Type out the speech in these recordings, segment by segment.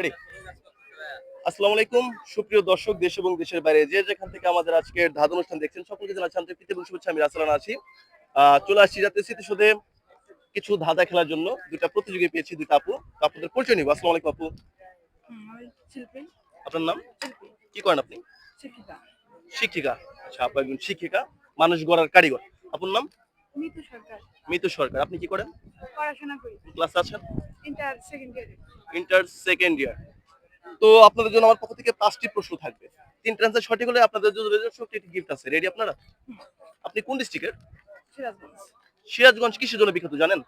Ready আসসালামু আলাইকুম। সুপ্রিয় দর্শক দেশ এবং দেশের বাইরে যে যেখান থেকে আমাদের আজকের ধাঁধ অনুষ্ঠান দেখছেন সকলকে জানাচ্ছি আন্তরিক এবং শুভেচ্ছা। আমি রাসেলান আছি। চলে আসছি যাতে স্মৃতিসৌধে কিছু ধাঁধা খেলার জন্য। দুইটা প্রতিযোগী পেয়েছি দুইটা আপু। আপনাদের পরিচয় নিব। আসসালামু আলাইকুম আপু। আপনার নাম? কি করেন আপনি? শিক্ষিকা। শিক্ষিকা। আচ্ছা আপু একজন শিক্ষিকা মানুষ গড়ার কারিগর। আপনার নাম? মিতু সরকার। মিতু সরকার। আপনি কি করেন? পড়াশোনা করি। ক্লাসে আছেন? ইন্টার সেকেন্ড ইয়ারে ইন্টার সেকেন্ড ইয়ার তো আপনাদের জন্য আমার পক্ষ থেকে পাঁচটি প্রশ্ন থাকবে। তিনটা অ্যান্সার সঠিক হলে আপনাদের জন্য ছোট্ট একটি গিফট আছে। রেডি আপনারা? আপনি কোন ডিস্ট্রিক্টের সিরাজগঞ্জ। সিরাজগঞ্জ কিসের জন্য বিখ্যাত জানেন?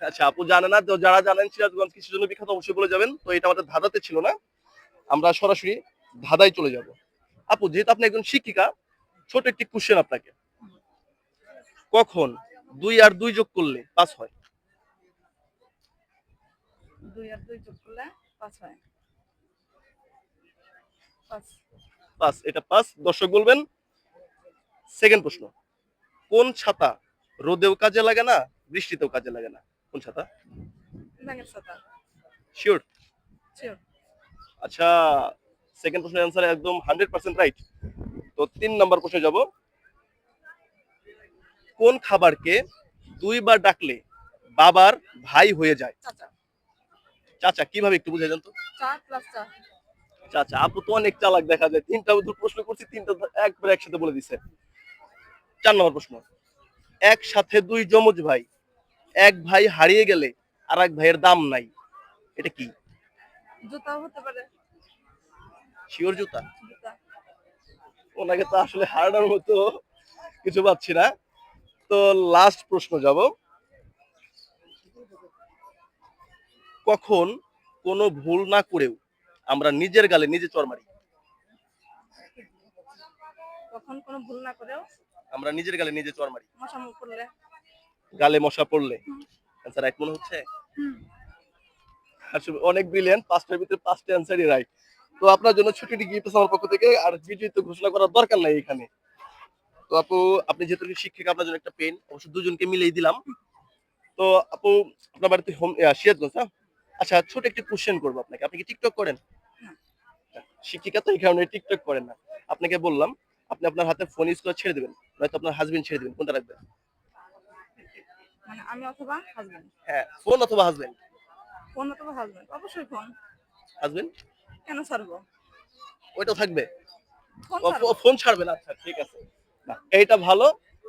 আচ্ছা আপু জানে না তো যারা জানেন সিরাজগঞ্জ কিসের জন্য বিখ্যাত অবশ্যই বলে যাবেন। তো এটা আমাদের ধাঁধাতে ছিল না। আমরা সরাসরি ধাঁধায় চলে যাব। আপু যেহেতু আপনি একজন শিক্ষিকা ছোট একটি কোশ্চেন আপনাকে। কখন? দুই আর দুই যোগ করলে পাস হয়। দুই আর দুই যোগ করলে পাঁচ হয়। পাঁচ। পাস এটা পাস দর্শক বলবেন সেকেন্ড প্রশ্ন কোন ছাতা রোদেও কাজে লাগে না বৃষ্টিতেও কাজে লাগে না? কোন ছাতা? শিওর শিওর আচ্ছা সেকেন্ড প্রশ্নের অ্যান্সার একদম হান্ড্রেড পার্সেন্ট রাইট তো তিন নম্বর প্রশ্নে যাব। কোন খাবারকে দুইবার ডাকলে বাবার ভাই হয়ে যায়? চাচা। চাচা কীভাবে একটু বুঝে যান তো? চা প্লাস চা। চাচা আপু তো অনেক চালাক দেখা যায়। তিনটা উত্তর প্রশ্ন করছি তিনটা একবার একসাথে বলে দিছে। চার নম্বর প্রশ্ন। একসাথে দুই যমজ ভাই এক ভাই হারিয়ে গেলে আর এক ভাইয়ের দাম নাই। এটা কি? জুতাও হতে পারে। শিওর জুতা? জুতা। ওনাকে তো আসলে হারানোর মতো কিছু পাচ্ছি না। তো লাস্ট প্রশ্ন যাব। কখন কোনো ভুল না করেও আমরা নিজের গালে নিজে চর মারি। তখন কোনো ভুল না করেও আমরা নিজের গালে নিজে চর মারি। মশা গালে মশা পড়লে। অ্যান্সার রাইট মনে হচ্ছে? অনেক ব্রিলিয়ান্ট পাঁচটার ভিতরে পাঁচটা অ্যান্সারই রাইট তো আপনার জন্য ছুটিটি গিফট আমার পক্ষ থেকে আর বিজয়ী তো ঘোষণা করার দরকার নাই এখানে। তো আপু আপনি যেহেতু শিক্ষিকা আপনার জন্য একটা পেন অবশ্য দুজনকে মিলেই দিলাম। তো আপু আপনার বাড়িতে হোম সিরাজগঞ্জ হ্যাঁ? আচ্ছা ছোট একটি কোশ্চেন করব আপনাকে। আপনি কি টিকটক করেন? শিক্ষিকা তো এই কারণে টিকটক করেন না। আপনাকে বললাম আপনি আপনার হাতে ফোন ইউজ করে ছেড়ে দেবেন। নয়তো আপনার হাজবেন্ড ছেড়ে দেবেন। কোনটা রাখবেন? মানে আমি অথবা হাজবেন্ড হ্যাঁ ফোন অথবা হাজবেন্ড ফোন অথবা হাজবেন্ড অবশ্যই ফোন হাজবেন্ড কেন ছাড়বো? ওইটাও থাকবে। ফোন ছাড়বেন আচ্ছা ঠিক আছে। না, এইটা ভালো।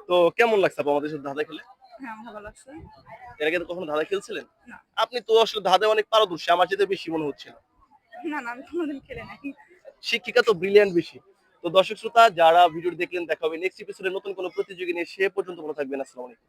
তো কেমন লাগছে আপু আমাদের সাথে ধাঁধা খেলে? হ্যাঁ এর আগে তো কখনো ধাঁধা খেলছিলেন? আপনি তো আসলে ধাঁধায় অনেক পারদর্শী আমার যেতে বেশি মনে হচ্ছিল। না না আমি কোনোদিন খেলে নাই। শিক্ষিকা তো ব্রিলিয়ান্ট বেশি। তো দর্শক শ্রোতা যারা ভিডিও দেখলেন দেখা হবে নেক্সট এপিসোডে নতুন কোনো প্রতিযোগী নিয়ে সে পর্যন্ত ভালো থাকবেন। আসসালামু আলাইকুম।